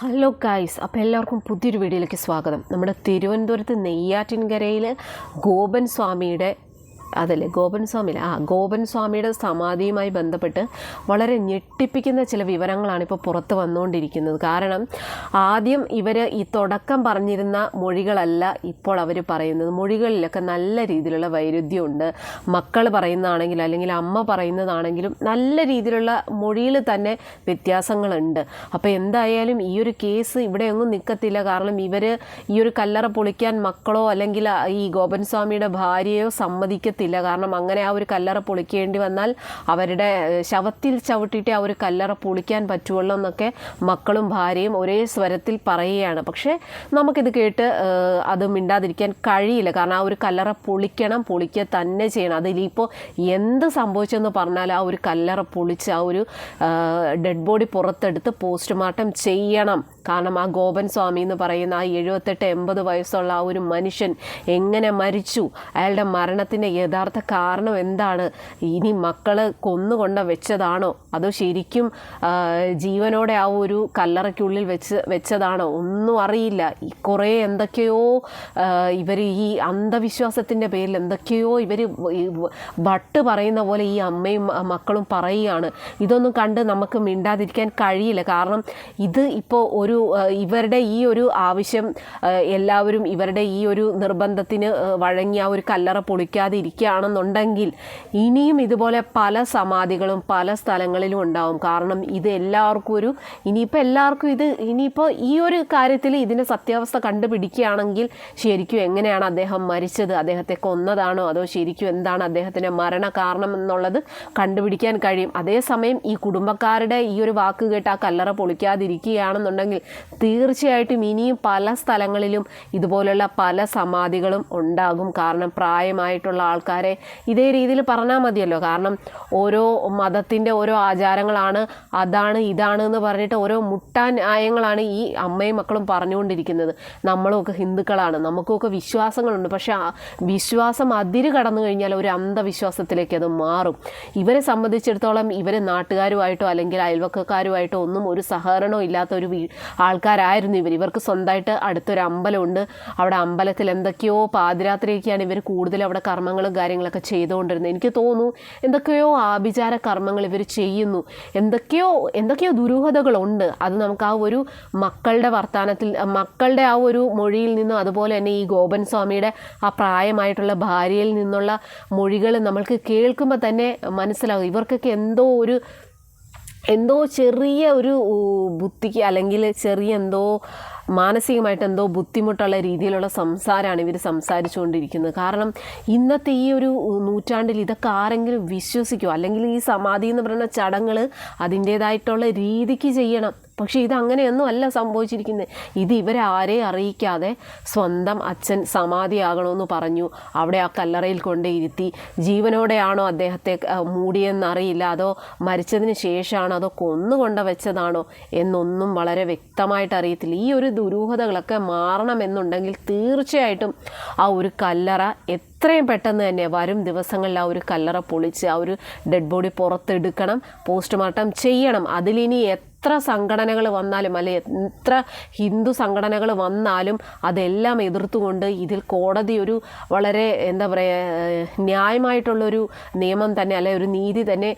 Hello guys അപ്പോൾ എല്ലാവർക്കും പുതിയൊരു വീഡിയോയിലേക്ക് സ്വാഗതം. നമ്മുടെ തിരുവനന്തപുരത്ത് നെയ്യാറ്റിൻകരയിൽ ഗോപൻ സ്വാമിയുടെ അതല്ലേ? ഗോപൻ സ്വാമി ആ ഗോപൻ സ്വാമിയുടെ സമാധിയുമായി ബന്ധപ്പെട്ട് വളരെ ഞെട്ടിപ്പിക്കുന്ന ചില വിവരങ്ങളാണ് ഇപ്പോൾ പുറത്ത് വന്നുകൊണ്ടിരിക്കുന്നത്. കാരണം ആദ്യം ഇവർ ഈ തുടക്കം പറഞ്ഞിരുന്ന മൊഴികളല്ല ഇപ്പോൾ അവർ പറയുന്നത്. മൊഴികളിലൊക്കെ നല്ല രീതിയിലുള്ള വൈരുദ്ധ്യമുണ്ട്. മക്കൾ പറയുന്നതാണെങ്കിലും അല്ലെങ്കിൽ അമ്മ പറയുന്നതാണെങ്കിലും നല്ല രീതിയിലുള്ള മൊഴിയിൽ തന്നെ വ്യത്യാസങ്ങളുണ്ട്. അപ്പോൾ എന്തായാലും ഈ ഒരു കേസ് ഇവിടെ ഒന്നും നിൽക്കത്തില്ല. കാരണം ഇവർ ഈ ഒരു കല്ലറ പൊളിക്കാൻ മക്കളോ അല്ലെങ്കിൽ ഈ ഗോപൻ സ്വാമിയുടെ ഭാര്യയോ സമ്മതിക്കത്തില്ല. കാരണം അങ്ങനെ ആ ഒരു കല്ലറ പൊളിക്കേണ്ടി വന്നാൽ അവരുടെ ശവത്തിൽ ചവിട്ടിയിട്ട് ആ ഒരു കല്ലറ പൊളിക്കാൻ പറ്റുള്ളൂ എന്നൊക്കെ മക്കളും ഭാര്യയും ഒരേ സ്വരത്തിൽ പറയുകയാണ്. പക്ഷേ നമുക്കിത് കേട്ട് അത് മിണ്ടാതിരിക്കാൻ കഴിയില്ല. കാരണം ആ ഒരു കല്ലറ പൊളിക്കണം പൊളിക്കുക തന്നെ ചെയ്യണം. അതിലിപ്പോൾ എന്ത് സംഭവിച്ചെന്ന് പറഞ്ഞാൽ ആ ഒരു കല്ലറ പൊളിച്ച് ആ ഒരു ഡെഡ് ബോഡി പുറത്തെടുത്ത് പോസ്റ്റ്മോർട്ടം ചെയ്യണം. കാരണം ആ ഗോപൻ സ്വാമി എന്ന് പറയുന്ന ആ എഴുപത്തെട്ട് എൺപത് വയസ്സുള്ള ആ ഒരു മനുഷ്യൻ എങ്ങനെ മരിച്ചു? അയാളുടെ മരണത്തിന്റെ യഥാർത്ഥ കാരണം എന്താണ്? ഇനി മക്കൾ കൊന്നുകൊണ്ട വെച്ചതാണോ? അതോ ശരിക്കും ജീവനോടെ ആ ഒരു കല്ലറയ്ക്കുള്ളിൽ വെച്ച് വെച്ചതാണോ? ഒന്നും അറിയില്ല. കുറേ എന്തൊക്കെയോ ഇവർ ഈ അന്ധവിശ്വാസത്തിന്റെ പേരിൽ എന്തൊക്കെയോ ഇവർ വട്ട് പറയുന്ന പോലെ ഈ അമ്മയും മക്കളും പറയുകയാണ്. ഇതൊന്നും കണ്ട് നമുക്ക് മിണ്ടാതിരിക്കാൻ കഴിയില്ല. കാരണം ഇത് ഇപ്പോൾ ഒരു ഇവരുടെ ഈ ഒരു ആവശ്യം എല്ലാവരും ഇവരുടെ ഈ ഒരു നിർബന്ധത്തിന് വഴങ്ങി ആ ഒരു കല്ലറ പൊളിക്കാതെ ഇരിക്കുകയാണെന്നുണ്ടെങ്കിൽ ഇനിയും ഇതുപോലെ പല സമാധികളും പല സ്ഥലങ്ങളിലും ഉണ്ടാവും. കാരണം ഇത് എല്ലാവർക്കും ഒരു ഇനിയിപ്പോൾ എല്ലാവർക്കും ഇത് ഇനിയിപ്പോൾ ഈ ഒരു കാര്യത്തിൽ ഇതിന്റെ സത്യാവസ്ഥ കണ്ടുപിടിക്കുകയാണെങ്കിൽ ശരിക്കും എങ്ങനെയാണ് അദ്ദേഹം മരിച്ചത്? അദ്ദേഹത്തെ കൊന്നതാണോ? അതോ ശരിക്കും എന്താണ് അദ്ദേഹത്തിന്റെ മരണ കാരണം എന്നുള്ളത് കണ്ടുപിടിക്കാൻ കഴിയും? അതേസമയം ഈ കുടുംബക്കാരുടെ ഈ ഒരു വാക്ക് കേട്ട് ആ കല്ലറ പൊളിക്കാതിരിക്കുകയാണെന്നുണ്ടെങ്കിൽ തീർച്ചയായിട്ടും ഇനിയും പല സ്ഥലങ്ങളിലും ഇതുപോലുള്ള പല സമാധികളും ഉണ്ടാകും. കാരണം പ്രായമായിട്ടുള്ള ആൾക്കാരെ ഇതേ രീതിയിൽ പറഞ്ഞാൽ മതിയല്ലോ. കാരണം ഓരോ മതത്തിന്റെ ഓരോ ആചാരങ്ങളാണ് അതാണ് ഇതാണ് എന്ന് പറഞ്ഞിട്ട് ഓരോ മുട്ടാൻ ന്യായങ്ങളാണ് ഈ അമ്മയും മക്കളും പറഞ്ഞുകൊണ്ടിരിക്കുന്നത്. നമ്മളുമൊക്കെ ഹിന്ദുക്കളാണ് നമുക്കൊക്കെ വിശ്വാസങ്ങളുണ്ട്. പക്ഷെ വിശ്വാസം അതിര് കടന്നു കഴിഞ്ഞാൽ ഒരു അന്ധവിശ്വാസത്തിലേക്ക് അത് മാറും. ഇവരെ സംബന്ധിച്ചിടത്തോളം ഇവർ നാട്ടുകാരുമായിട്ടോ അല്ലെങ്കിൽ അയൽവക്കക്കാരുമായിട്ടോ ഒന്നും ഒരു സഹകരണവും ഇല്ലാത്ത ഒരു ആൾക്കാരായിരുന്നു ഇവർ. ഇവർക്ക് സ്വന്തമായിട്ട് അടുത്തൊരു അമ്പലമുണ്ട്. അവിടെ അമ്പലത്തിൽ എന്തൊക്കെയോ പാതിരാത്രിയൊക്കെയാണ് ഇവർ കൂടുതൽ അവിടെ കർമ്മങ്ങളും കാര്യങ്ങളൊക്കെ ചെയ്തുകൊണ്ടിരുന്നത്. എനിക്ക് തോന്നുന്നു എന്തൊക്കെയോ ആഭിചാര കർമ്മങ്ങൾ ഇവർ ചെയ്യുന്നു. എന്തൊക്കെയോ എന്തൊക്കെയോ ദുരൂഹതകളുണ്ട്. അത് നമുക്ക് ആ ഒരു മക്കളുടെ വർത്തമാനത്തിൽ മക്കളുടെ ആ ഒരു മൊഴിയിൽ നിന്നും അതുപോലെ തന്നെ ഈ ഗോപൻ സ്വാമിയുടെ ആ പ്രായമായിട്ടുള്ള ഭാര്യയിൽ നിന്നുള്ള മൊഴികൾ നമ്മൾക്ക് കേൾക്കുമ്പോൾ തന്നെ മനസ്സിലാകും ഇവർക്കൊക്കെ എന്തോ ഒരു എന്തോ ചെറിയ ഒരു ബുദ്ധിക്ക് അല്ലെങ്കിൽ ചെറിയ എന്തോ മാനസികമായിട്ട് എന്തോ ബുദ്ധിമുട്ടുള്ള രീതിയിലുള്ള സംസാരമാണ് ഇവർ സംസാരിച്ചുകൊണ്ടിരിക്കുന്നത്. കാരണം ഇന്നത്തെ ഈ ഒരു നൂറ്റാണ്ടിൽ ഇതൊക്കെ ആരെങ്കിലും വിശ്വസിക്കുമോ അല്ലെങ്കിൽ ഈ സമാധി എന്ന് പറയുന്ന ചടങ്ങുകൾ അതിന്റേതായിട്ടുള്ള രീതിക്ക് ചെയ്യണം. പക്ഷേ ഇത് അങ്ങനെയൊന്നും അല്ല സംഭവിച്ചിരിക്കുന്നത് ഇത് ഇവരെ ആരെയും അറിയിക്കാതെ സ്വന്തം അച്ഛൻ സമാധിയാകണമെന്ന് പറഞ്ഞു. അവിടെ ആ കല്ലറയിൽ കൊണ്ട് ഇരുത്തി ജീവനോടെയാണോ അദ്ദേഹത്തെ മൂടിയെന്നറിയില്ല അതോ മരിച്ചതിന് ശേഷമാണോ അതോ കൊന്നുകൊണ്ട വെച്ചതാണോ എന്നൊന്നും വളരെ വ്യക്തമായിട്ട് അറിയത്തില്ല. ഈ ഒരു ദുരൂഹതകളൊക്കെ മാറണമെന്നുണ്ടെങ്കിൽ തീർച്ചയായിട്ടും ആ ഒരു കല്ലറ എത്രയും പെട്ടെന്ന് തന്നെ വരും ദിവസങ്ങളിൽ ആ ഒരു കല്ലറ പൊളിച്ച് ആ ഒരു ഡെഡ് ബോഡി പുറത്തെടുക്കണം പോസ്റ്റ്മോർട്ടം ചെയ്യണം. അതിലിനി എത്ര സംഘടനകൾ വന്നാലും അല്ലെ എത്ര ഹിന്ദു സംഘടനകൾ വന്നാലും അതെല്ലാം എതിർത്തുകൊണ്ട് ഇതിൽ കോടതി ഒരു വളരെ എന്താ പറയുക ന്യായമായിട്ടുള്ളൊരു നിയമം തന്നെ അല്ലെ ഒരു നീതി തന്നെ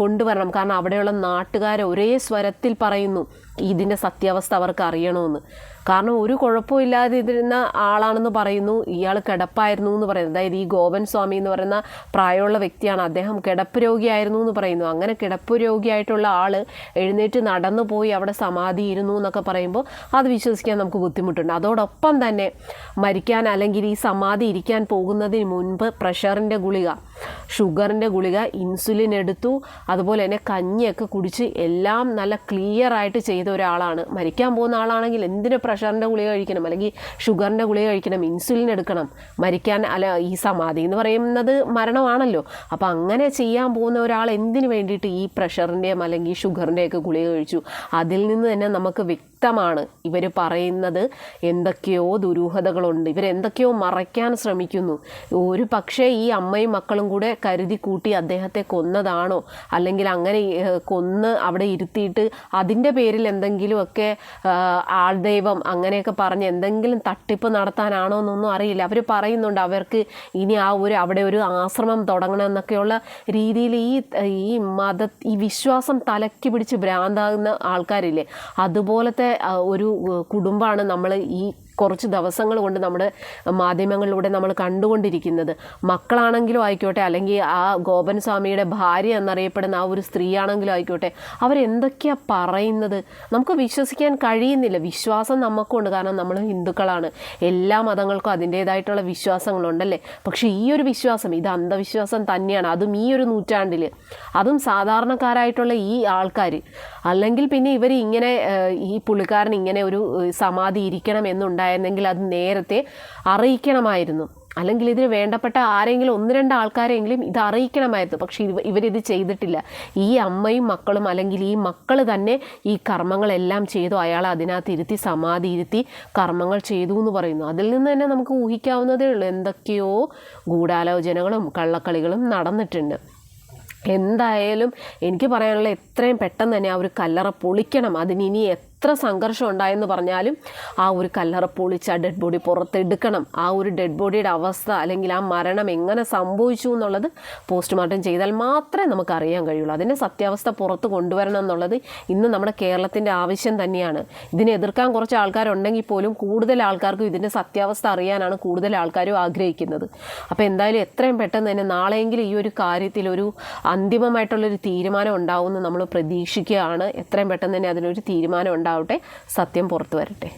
കൊണ്ടുവരണം. കാരണം അവിടെയുള്ള നാട്ടുകാർ ഒരേ സ്വരത്തിൽ പറയുന്നു ഇതിന്റെ സത്യാവസ്ഥ അവർക്ക് അറിയണമെന്ന്. കാരണം ഒരു കുഴപ്പമില്ലാതെ ഇരുന്ന ആളാണെന്ന് പറയുന്നു. ഇയാൾ കിടപ്പായിരുന്നു എന്ന് പറയുന്നത് അതായത് ഈ ഗോപൻ സ്വാമി എന്ന് പറയുന്ന പ്രായമുള്ള വ്യക്തിയാണ്. അദ്ദേഹം കിടപ്പ് രോഗിയായിരുന്നു എന്ന് പറയുന്നു. അങ്ങനെ കിടപ്പ് രോഗിയായിട്ടുള്ള ആൾ എഴുന്നേറ്റ് നടന്നു പോയി അവിടെ സമാധി ഇരുന്നു എന്നൊക്കെ പറയുമ്പോൾ അത് വിശ്വസിക്കാൻ നമുക്ക് ബുദ്ധിമുട്ടുണ്ട്. അതോടൊപ്പം തന്നെ മരിക്കാൻ അല്ലെങ്കിൽ ഈ സമാധി ഇരിക്കാൻ പോകുന്നതിന് മുൻപ് പ്രഷറിന്റെ ഗുളിക ഷുഗറിന്റെ ഗുളിക ഇൻസുലിൻ എടുത്തു. അതുപോലെ തന്നെ കഞ്ഞിയൊക്കെ കുടിച്ച് എല്ലാം നല്ല ക്ലിയർ ആയിട്ട് ചെയ്ത ഒരാളാണ്. മരിക്കാൻ പോകുന്ന ആളാണെങ്കിൽ എന്തിന് പ്രഷറിന്റെ ഗുളിക കഴിക്കണം അല്ലെങ്കിൽ ഷുഗറിന്റെ ഗുളിക കഴിക്കണം ഇൻസുലിൻ എടുക്കണം മരിക്കാൻ അല്ല ഈ സമാധി എന്ന് പറയുന്നത് മരണമാണല്ലോ. അപ്പോൾ അങ്ങനെ ചെയ്യാൻ പോകുന്ന ഒരാൾ എന്തിനു വേണ്ടിയിട്ട് ഈ പ്രഷറിന്റെയും അല്ലെങ്കിൽ ഷുഗറിന്റെയൊക്കെ ഗുളിക കഴിച്ചു? അതിൽ നിന്ന് തന്നെ നമുക്ക് വ്യക്തമാണ്. ഇവർ പറയുന്നത് എന്തൊക്കെയോ ദുരൂഹതകളുണ്ട്. ഇവരെന്തൊക്കെയോ മറയ്ക്കാൻ ശ്രമിക്കുന്നു. ഒരു പക്ഷേ ഈ അമ്മയും മക്കളും കൂടെ കരുതി കൂട്ടി അദ്ദേഹത്തെ കൊന്നതാണോ? അല്ലെങ്കിൽ അങ്ങനെ കൊന്ന് അവിടെ ഇരുത്തിയിട്ട് അതിന്റെ പേരിൽ എന്തെങ്കിലുമൊക്കെ ആൾദൈവം അങ്ങനെയൊക്കെ പറഞ്ഞ് എന്തെങ്കിലും തട്ടിപ്പ് നടത്താനാണോ എന്നൊന്നും അറിയില്ല. അവർ പറയുന്നുണ്ട് അവർക്ക് ഇനി ആ ഒരു അവിടെ ഒരു ആശ്രമം തുടങ്ങണം എന്നൊക്കെയുള്ള രീതിയിൽ ഈ ഈ മത ഈ വിശ്വാസം തലക്കി പിടിച്ച് ഭ്രാന്താകുന്ന ആൾക്കാരില്ലേ? അതുപോലത്തെ ഒരു കുടുംബമാണ് നമ്മൾ ഈ കുറച്ച് ദിവസങ്ങൾ കൊണ്ട് നമ്മുടെ മാധ്യമങ്ങളിലൂടെ നമ്മൾ കണ്ടുകൊണ്ടിരിക്കുന്നത്. മക്കളാണെങ്കിലും ആയിക്കോട്ടെ അല്ലെങ്കിൽ ആ ഗോപൻ സ്വാമിയുടെ ഭാര്യ എന്നറിയപ്പെടുന്ന ആ ഒരു സ്ത്രീയാണെങ്കിലും ആയിക്കോട്ടെ അവരെന്തൊക്കെയാണ് പറയുന്നത്? നമുക്ക് വിശ്വസിക്കാൻ കഴിയുന്നില്ല. വിശ്വാസം നമുക്കുണ്ട്. കാരണം നമ്മൾ ഹിന്ദുക്കളാണ്. എല്ലാ മതങ്ങൾക്കും അതിന്റേതായിട്ടുള്ള വിശ്വാസങ്ങളുണ്ടല്ലേ? പക്ഷേ ഈ ഒരു വിശ്വാസം ഇത് അന്ധവിശ്വാസം തന്നെയാണ്. അതും ഈ ഒരു നൂറ്റാണ്ടിൽ അതും സാധാരണക്കാരായിട്ടുള്ള ഈ ആൾക്കാർ അല്ലെങ്കിൽ പിന്നെ ഇവർ ഇങ്ങനെ ഈ പുള്ളിക്കാരൻ ഇങ്ങനെ ഒരു സമാധി ഇരിക്കണം എന്നുണ്ടായിരുന്നെങ്കിൽ അത് നേരത്തെ അറിയിക്കണമായിരുന്നു. അല്ലെങ്കിൽ ഇതിന് വേണ്ടപ്പെട്ട ആരെങ്കിലും ഒന്ന് രണ്ട് ആൾക്കാരെങ്കിലും ഇത് അറിയിക്കണമായിരുന്നു. പക്ഷേ ഇവ ഇവരിത് ചെയ്തിട്ടില്ല. ഈ അമ്മയും മക്കളും അല്ലെങ്കിൽ ഈ മക്കൾ തന്നെ ഈ കർമ്മങ്ങളെല്ലാം ചെയ്തു അയാൾ അതിനകത്ത് ഇരുത്തി സമാധി ഇരുത്തി കർമ്മങ്ങൾ ചെയ്തു എന്ന് പറയുന്നു. അതിൽ നിന്ന് തന്നെ നമുക്ക് ഊഹിക്കാവുന്നതേ ഉള്ളൂ. എന്തൊക്കെയോ ഗൂഢാലോചനകളും കള്ളക്കളികളും നടന്നിട്ടുണ്ട്. എന്തായാലും എനിക്ക് പറയാനുള്ള എത്രയും പെട്ടെന്ന് തന്നെ ആ ഒരു കല്ലറ പൊളിക്കണം. അതിന് ഇനി എത്ര സംഘർഷം ഉണ്ടായെന്ന് പറഞ്ഞാലും ആ ഒരു കല്ലറ പൊളിച്ച് ആ ഡെഡ് ബോഡി പുറത്തെടുക്കണം. ആ ഒരു ഡെഡ് ബോഡിയുടെ അവസ്ഥ അല്ലെങ്കിൽ ആ മരണം എങ്ങനെ സംഭവിച്ചു എന്നുള്ളത് പോസ്റ്റ്മോർട്ടം ചെയ്താൽ മാത്രമേ നമുക്ക് അറിയാൻ കഴിയുള്ളൂ. അതിന്റെ സത്യാവസ്ഥ പുറത്ത് കൊണ്ടുവരണം എന്നുള്ളത് ഇന്ന് നമ്മുടെ കേരളത്തിന്റെ ആവശ്യം തന്നെയാണ്. ഇതിനെ എതിർക്കാൻ കുറച്ച് ആൾക്കാരുണ്ടെങ്കിൽ പോലും കൂടുതൽ ആൾക്കാർക്കും ഇതിന്റെ സത്യാവസ്ഥ അറിയാനാണ് കൂടുതൽ ആൾക്കാരും ആഗ്രഹിക്കുന്നത്. അപ്പോൾ എന്തായാലും എത്രയും പെട്ടെന്ന് തന്നെ നാളെയെങ്കിലും ഈ ഒരു കാര്യത്തിൽ ഒരു അന്തിമമായിട്ടുള്ളൊരു തീരുമാനം ഉണ്ടാവുമെന്ന് നമ്മൾ പ്രതീക്ഷിക്കുകയാണ്. എത്രയും പെട്ടെന്ന് തന്നെ അതിനൊരു തീരുമാനം ഉണ്ടാവട്ടെ. സത്യം പുറത്തു വരട്ടെ.